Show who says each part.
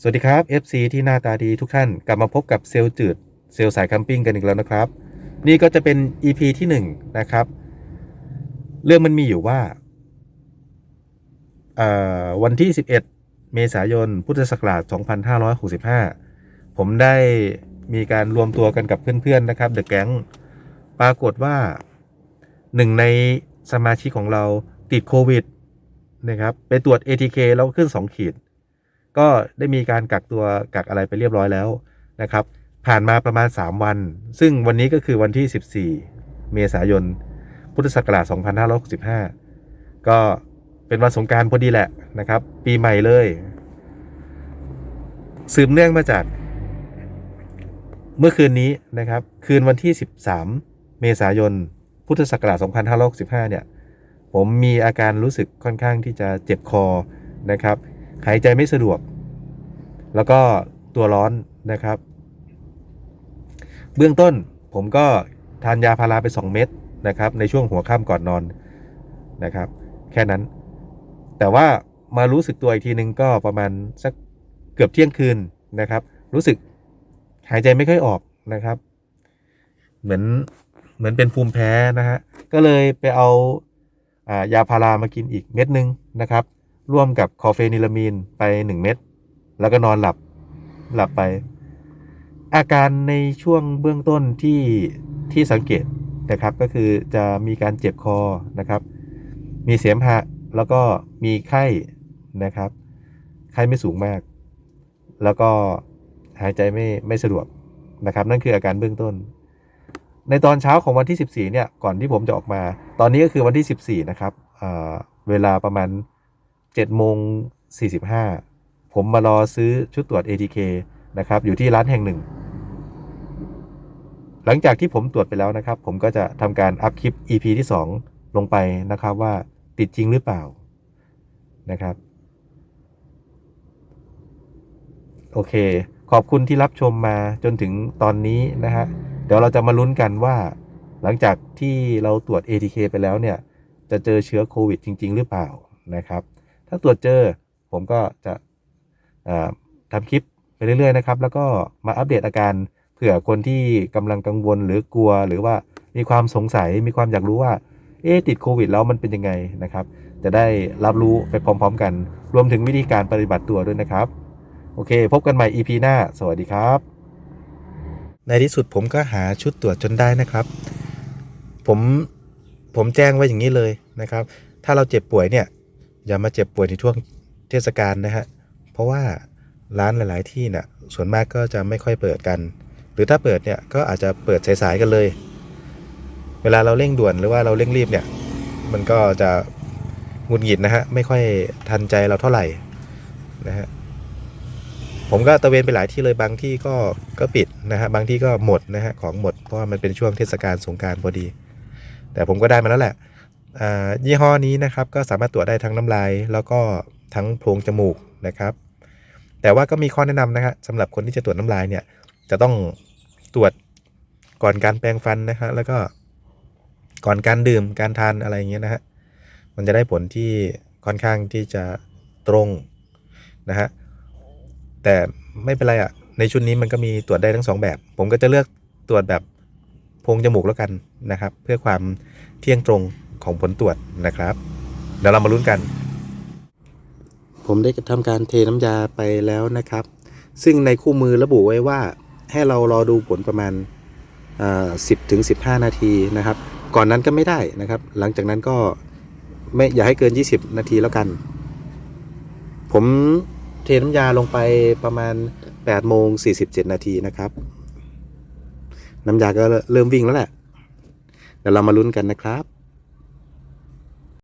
Speaker 1: สวัสดีครับ FC ที่หน้าตาดีทุกท่านกลับมาพบกับเซลล์จืดเซลล์สายแคัมปิ้งกันอีกแล้วนะครับ นี่ก็จะเป็น EP ที่ 1 นะครับ เรื่องมันมีอยู่ว่าวันที่ 11 เมษายน พุทธศักราช 2565 ผมได้มีการรวมตัวกันกับเพื่อนๆนะครับเดอะแก๊งปรากฏว่าหนึ่งในสมาชิกของเราติดโควิดนะครับ ไปตรวจ ATK แล้วขึ้น 2 ขีด ก็ได้มีการกักตัวกักอะไรไปเรียบร้อยแล้วนะครับ ผ่านมาประมาณ 3 วัน ซึ่งวันนี้ก็คือวันที่ 14 เมษายน พุทธศักราช 2565 ก็เป็นวันสงการพอดีแหละนะครับ ปีใหม่เลย สืบเนื่องมาจาก เมื่อคืนนี้นะครับ คืนวันที่ 13 เมษายน พุทธศักราช 2565 เนี่ย ผมมีอาการรู้สึกค่อนข้างที่จะเจ็บคอนะครับ หายใจไม่สะดวก แล้วก็ตัวร้อนนะครับ เบื้องต้นผมก็ทานยาพาราไป 2 เม็ดนะครับ ในช่วงหัวค่ำก่อนนอนนะครับ แค่นั้น แต่ว่ามารู้สึกตัวอีกทีนึงก็ประมาณสักเกือบเที่ยงคืนนะครับ รู้สึกหายใจไม่ค่อยออกนะครับ เหมือนเหมือนเป็นภูมิแพ้นะฮะก็เลยไปเอาอายาพารามากินอีกเม็ดนึงนะครับ ร่วมกับคอเฟนิลามีนไป1เม็ดแล้วก็นอนหลับหลับไป อาการในช่วงเบื้องต้นที่ที่สังเกตนะครับ ก็คือจะมีการเจ็บคอนะครับ มีเสมหะแล้วก็มีไข้นะครับ ไข้ไม่สูงมาก แล้วก็หายใจไม่ไม่สะดวกนะครับ นั่นคืออาการเบื้องต้น ในตอนเช้าของวันที่ 14เนี่ยก่อนที่ผมจะออกมา ตอนนี้ก็คือวันที่ 14นะครับเวลาประมาณ 7โมง45ผมมารอซื้อชุดตรวจ ATK นะครับ อยู่ที่ร้านแห่งหนึ่ง หลังจากที่ผมตรวจไปแล้วนะครับ ผมก็จะทำการอัพคลิป EP ที่ 2 ลงไปนะครับว่าติดจริงหรือเปล่านะครับ โอเค ขอบคุณที่รับชมมาจนถึงตอนนี้นะฮะ เดี๋ยวเราจะมาลุ้นกันว่า หลังจากที่เราตรวจ ATK ไปแล้วเนี่ย จะเจอเชื้อโควิดจริง ๆ หรือเปล่านะครับ ถ้าตรวจเจอผมก็จะอ่าทำคลิปไปเรื่อยๆนะครับ แล้วก็มาอัปเดตอาการเผื่อคนที่กำลังกังวลหรือกลัว หรือว่ามีความสงสัยมีความอยากรู้ว่า เอ๊ติดโควิดแล้วมันเป็นยังไงนะครับ จะได้รับรู้ไปพร้อม ๆ กัน รวมถึงวิธีการปฏิบัติตัวด้วยนะครับ โอเค พบกันใหม่ EP หน้า สวัสดีครับ ในที่สุดผมก็หาชุดตรวจจนได้นะครับ ผมผมแจ้งไว้อย่างนี้เลยนะครับ ถ้าเราเจ็บป่วยเนี่ย อย่ามาเจ็บป่วยในช่วงเทศกาลนะฮะ เพราะว่าร้านหลาย ๆ ที่เนี่ยส่วนมากก็จะไม่ค่อยเปิดกัน หรือถ้าเปิดเนี่ยก็อาจจะเปิดสาย ๆ กันเลย เวลาเราเร่งด่วนหรือว่าเราเร่งรีบเนี่ย มันก็จะหงุดหงิดนะฮะ ไม่ค่อยทันใจเราเท่าไหร่นะฮะผมก็ตะเวนไปหลายที่เลยบางที่ก็ก็ปิดนะฮะบางที่ก็หมดนะฮะของหมดเพราะว่ามันเป็นช่วงเทศกาลสงกรารพอดี แต่ผมก็ได้มาแล้วแหละ ยี่ห้อนี้นะครับก็สามารถตรวจได้ทั้งน้ำลาย แล้วก็ทั้งโพรงจมูกนะครับ แต่ว่าก็มีข้อแนะนำนะฮะสำหรับคนที่จะตรวจน้ำลายเนี่ยจะต้องตรวจก่อนการแปรงฟันนะฮะแล้วก็ก่อนการดื่มการทานอะไรอย่างเงี้ยนะฮะมันจะได้ผลที่ค่อนข้างที่จะตรงนะฮะแต่ไม่เป็นไรอะ่ะในชุดนี้มันก็มีตรวจได้ทั้งสองแบบ ผมก็จะเลือกตรวจแบบโพรงจมูกแล้วกันนะครับ เพื่อความเที่ยงตรง ของผลตรวจนะครับ เดี๋ยวเรามาลุ้นกัน ผมได้ทำการเทน้ำยาไปแล้วนะครับ ซึ่งในคู่มือระบุไว้ว่าให้เรารอดูผลประมาณสิบถึงสิบห้านาทีนะครับ ก่อนนั้นก็ไม่ได้นะครับ หลังจากนั้นก็ไม่อย่าให้เกิน 20 นาทีแล้วกัน ผมเทน้ำยาลงไปประมาณ8โมง47 นาทีนะครับ น้ำยาก็เริ่มวิ่งแล้วแหละ เดี๋ยวเรามาลุ้นกันนะครับ